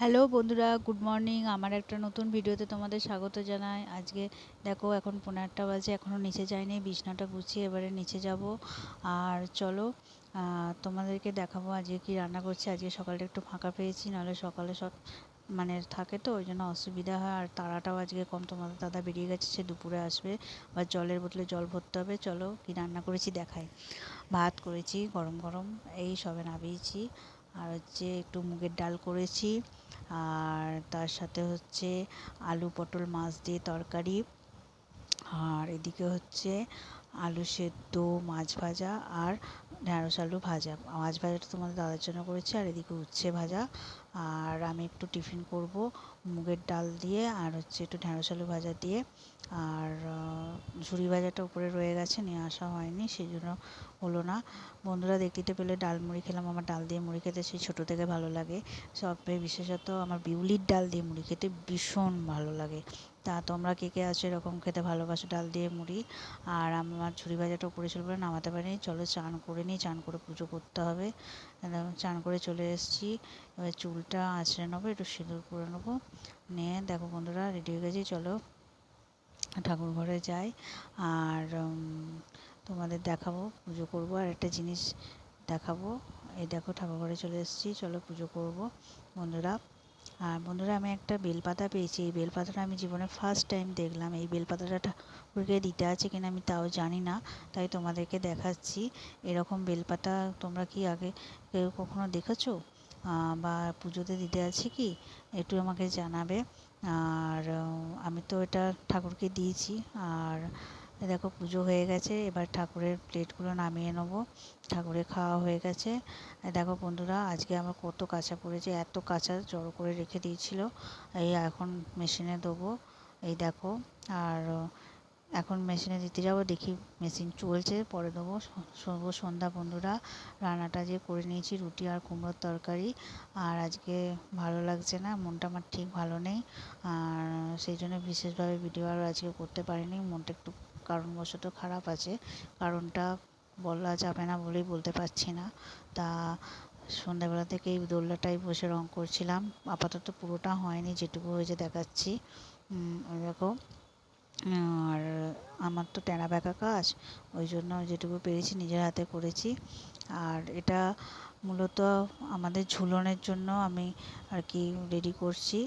Hello বন্ধুরা, good morning. আমার একটা নতুন ভিডিওতে তোমাদের স্বাগত জানাই। আজকে দেখো, এখন পনেরো আটটা বাজে এখনও নিচে যায়নি বিছনাটা গুছিয়ে এবারে নিচে যাব। আর চলো তোমাদেরকে দেখাবো আজকে কি রান্না করছি। আজকে সকালটা একটু ফাঁকা পেয়েছি, নাহলে সকালে সব মানে থাকে তো, ওই জন্য অসুবিধা হয়। আর তাড়াটাও আজকে কম, তোমাদের দাদা বেরিয়ে গেছে, সে দুপুরে আসবে। বা জলের বোতলে জল ভরতে হবে। চলো কি রান্না করেছি দেখাই। ভাত করেছি গরম গরম, এই সবে নামিয়েছি। আর হচ্ছে একটু মুগের ডাল করেছি। আর তার সাথে হচ্ছে আলু পটল মাছ দিয়ে তরকারি। আর এদিকে হচ্ছে আলু সেদ্ধ, মাছ ভাজা আর ঢ্যাঁড়স আলু ভাজা। মাছ ভাজাটা তোমাদের দাদার জন্য করেছি আর এদিকে উচ্ছে ভাজা। আর আমি একটু টিফিন করব, মুগের ডাল দিয়ে আর হচ্ছে একটু ঢ্যাঁড়স আলু ভাজা দিয়ে। আর ঝুড়ি ভাজাটা উপরে রয়ে গেছে, নিয়ে আসা হয়নি সেই জন্য হলো না। বন্ধুরা দেখতে পেলে ডাল মুড়ি খেলাম, আমার ডাল দিয়ে মুড়ি খেতে সেই ছোটো থেকে ভালো লাগে। সবে বিশেষত আমার বিউলির ডাল দিয়ে মুড়ি খেতে ভীষণ ভালো লাগে। তা তোমরা কে কে আছো এরকম খেতে ভালোবাসো ডাল দিয়ে মুড়ি? আর আমার ঝুড়ি ভাজাটা উপরে ছিল বলে নামাতে পারিনি, চলো চান করে নিই, চান করে পুজো করতে হবে। চান করে চলে এসেছি। এবার চুলটা আঁচড়ে নেব, একটু সিঁদুর করে নেব। নিয়ে দেখো বন্ধুরা রেডি হয়ে গেছি, চলো। ঠাকুর ঘরে যাই, আর তোমাদের দেখাবো, পুজো করব, আর একটা জিনিস দেখাবো। এই দেখো, ঠাকুর ঘরে চলে এসেছি, চলো পুজো করব, বন্ধুরা। আর বন্ধুরা, আমি একটা বেলপাতা পেয়েছি, এই বেলপাতাটা আমি জীবনে ফার্স্ট টাইম দেখলাম। এই বেলপাতাটা ঠাকুরকে দিতে আছে কিনা আমি তাও জানি না, তাই তোমাদেরকে দেখাচ্ছি। এরকম বেলপাতা তোমরা কি আগে কেউ কখনো দেখেছ? বা পুজোতে দিতে আছে কি? একটু আমাকে জানাবে। আর আমি তো এটা ঠাকুরকে দিয়েছি। আর দেখো পুজো হয়ে গেছে। এবার ঠাকুরের প্লেটগুলো নামিয়ে নেব। ঠাকুরের খাওয়া হয়ে গেছে। দেখো বন্ধুরা, আজকে আমার কত কাঁচা পড়েছে। এত কাঁচা জড়ো করে রেখে দিয়েছিল। এই এখন মেশিনে দেবো। এই দেখো। আর এখন মেশিনে দিতে যাব, দেখি মেশিন চলছে, পরে দেবো শুভ সন্ধ্যা বন্ধুরা, রান্নাটা যে করে নিয়েছি, রুটি আর কুমড়োর তরকারি। আর আজকে ভালো লাগছে না, মনটা আমার ঠিক ভালো নেই। আর সেই জন্য বিশেষভাবে ভিডিও আর আজকে করতে পারিনি, মনটা একটু কারণবশত খারাপ আছে। কারণটা বলা যাবে না বলেই বলতে পারছি না। তা সন্ধ্যাবেলা থেকে এই দোলনাটাই বসে রং করছিলাম। আপাতত পুরোটা হয়নি, যেটুকু হয়েছে দেখাচ্ছি। দেখো আর আমার তো টেনা ব্যাকা কাজ, ওই জন্য যেটুকু পেরেছি নিজের হাতে করেছি। আর এটা মূলত আমাদের ঝুলনের জন্য আমি আর কি রেডি করছি।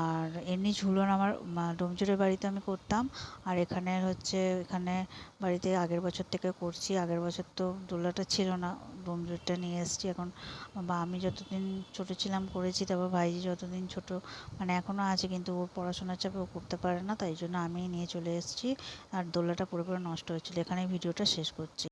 আর এমনি ঝুলন আমার ডোমজোরের বাড়িতে আমি করতাম, আর এখানে হচ্ছে, এখানে বাড়িতে আগের বছর থেকে করছি, আগের বছর তো দোলাটা ছিল না ডোমজুরটা নিয়ে এসেছি। এখন বা, আমি যতদিন ছোটো ছিলাম, করেছি, তারপর ভাইজি যতদিন ছোট মানে এখনও আছে, কিন্তু ওর পড়াশোনার চাপে ও করতে পারে না, তাই জন্য আমি নিয়ে চলে এসেছি। আর দোলাটা পুরোপুরি নষ্ট হয়েছিল এখানে ভিডিওটা শেষ করছি।